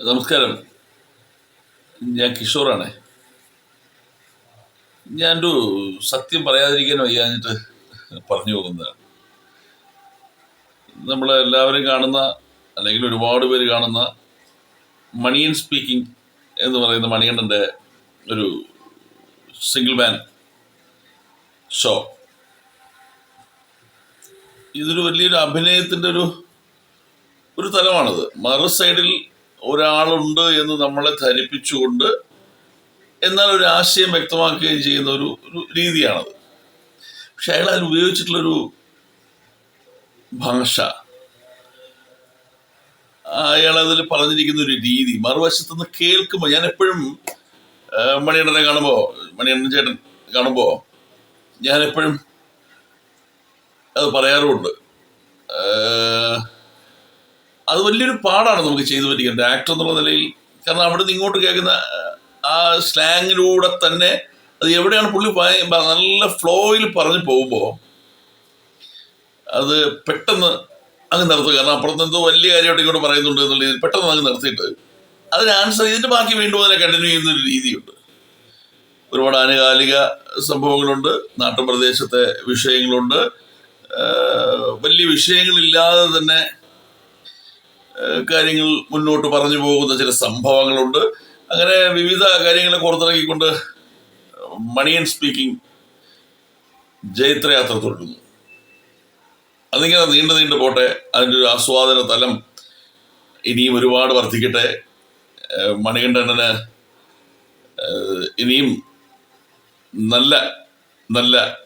നമസ്കാരം. ഞാൻ കിഷോറാണേ. ഞാനൊരു സത്യം പറയാതിരിക്കാൻ വയ്യാഞ്ഞിട്ട് പറഞ്ഞു പോകുന്നതാണ്. നമ്മളെല്ലാവരും കാണുന്ന അല്ലെങ്കിൽ ഒരുപാട് പേര് കാണുന്ന മണിയൻ സ്പീക്കിംഗ് എന്ന് പറയുന്ന മണികണ്ഠന്റെ ഒരു സിംഗിൾ മാൻ ഷോ. ഇതൊരു വലിയൊരു അഭിനയത്തിന്റെ ഒരു ഒരു തലമാണത്. മറു സൈഡിൽ ഒരാളുണ്ട് എന്ന് നമ്മളെ ധരിപ്പിച്ചുകൊണ്ട് എന്നാൽ ഒരു ആശയം വ്യക്തമാക്കുകയും ചെയ്യുന്ന ഒരു ഒരു രീതിയാണത്. പക്ഷെ അയാൾ അതിൽ ഉപയോഗിച്ചിട്ടുള്ളൊരു ഭാഷ. അയാൾ അതിൽ പറഞ്ഞിരിക്കുന്ന ഒരു രീതി. മറുവശത്ത് നിന്ന് കേൾക്കുമ്പോൾ ഞാൻ എപ്പോഴും മണിയണ്ണനെ കാണുമ്പോൾ മണിയണ്ണൻ ചേട്ടൻ കാണുമ്പോൾ ഞാൻ എപ്പോഴും അത് പറയാറുമുണ്ട്. അത് വലിയൊരു പാടാണ് നമുക്ക് ചെയ്തു പറ്റിക്കുന്നത് ആക്ടർ എന്നുള്ള നിലയിൽ കാരണം അവിടെ നിന്ന് ഇങ്ങോട്ട് കേൾക്കുന്ന ആ സ്ലാങ്ങിലൂടെ തന്നെ അത് എവിടെയാണ് പുള്ളി നല്ല ഫ്ലോയിൽ പറഞ്ഞു പോകുമ്പോൾ അത് പെട്ടെന്ന് അങ്ങ് നിർത്തുക കാരണം അപ്പുറത്ത് എന്തോ വലിയ കാര്യമായിട്ട് ഇങ്ങോട്ട് പറയുന്നുണ്ട് എന്നുള്ള രീതിയിൽ പെട്ടെന്ന് അങ്ങ് നിർത്തിയിട്ട് അതിന് ആൻസർ ചെയ്തിട്ട് ബാക്കി വീണ്ടും അതിനെ കണ്ടിന്യൂ ചെയ്യുന്ന ഒരു രീതിയുണ്ട്. ഒരുപാട് ആനുകാലിക സംഭവങ്ങളുണ്ട് നാട്ടുപ്രദേശത്തെ വിഷയങ്ങളുണ്ട്. വലിയ വിഷയങ്ങളില്ലാതെ തന്നെ കാര്യങ്ങൾ മുന്നോട്ട് പറഞ്ഞു പോകുന്ന ചില സംഭവങ്ങളുണ്ട്. അങ്ങനെ വിവിധ കാര്യങ്ങളെ പുറത്തിറക്കിക്കൊണ്ട് മണിയൻ സ്പീക്കിംഗ് ജൈത്രയാത്ര തുടരുന്നു. അതിങ്ങനെ നീണ്ടു നീണ്ടു പോട്ടെ അതിന്റെ ഒരു ആസ്വാദന തലം ഇനിയും ഒരുപാട് വർദ്ധിക്കട്ടെ. ഏഹ് മണികണ്ഠനന് ഇനിയും നല്ല നല്ല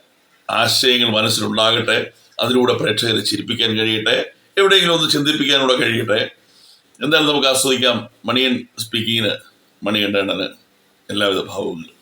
ആശയങ്ങൾ മനസ്സിലുണ്ടാകട്ടെ. അതിലൂടെ പ്രേക്ഷകരെ ചിരിപ്പിക്കാൻ കഴിയട്ടെ. എവിടെയെങ്കിലും ഒന്ന് ചിന്തിപ്പിക്കാനൂടെ കഴിയട്ടെ. എന്തായാലും നമുക്ക് ആസ്വദിക്കാം. മണിയൻ സ്പീക്കിങ്ങിന് മണികണ്ഠനന് എല്ലാവിധ ഭാവങ്ങളും.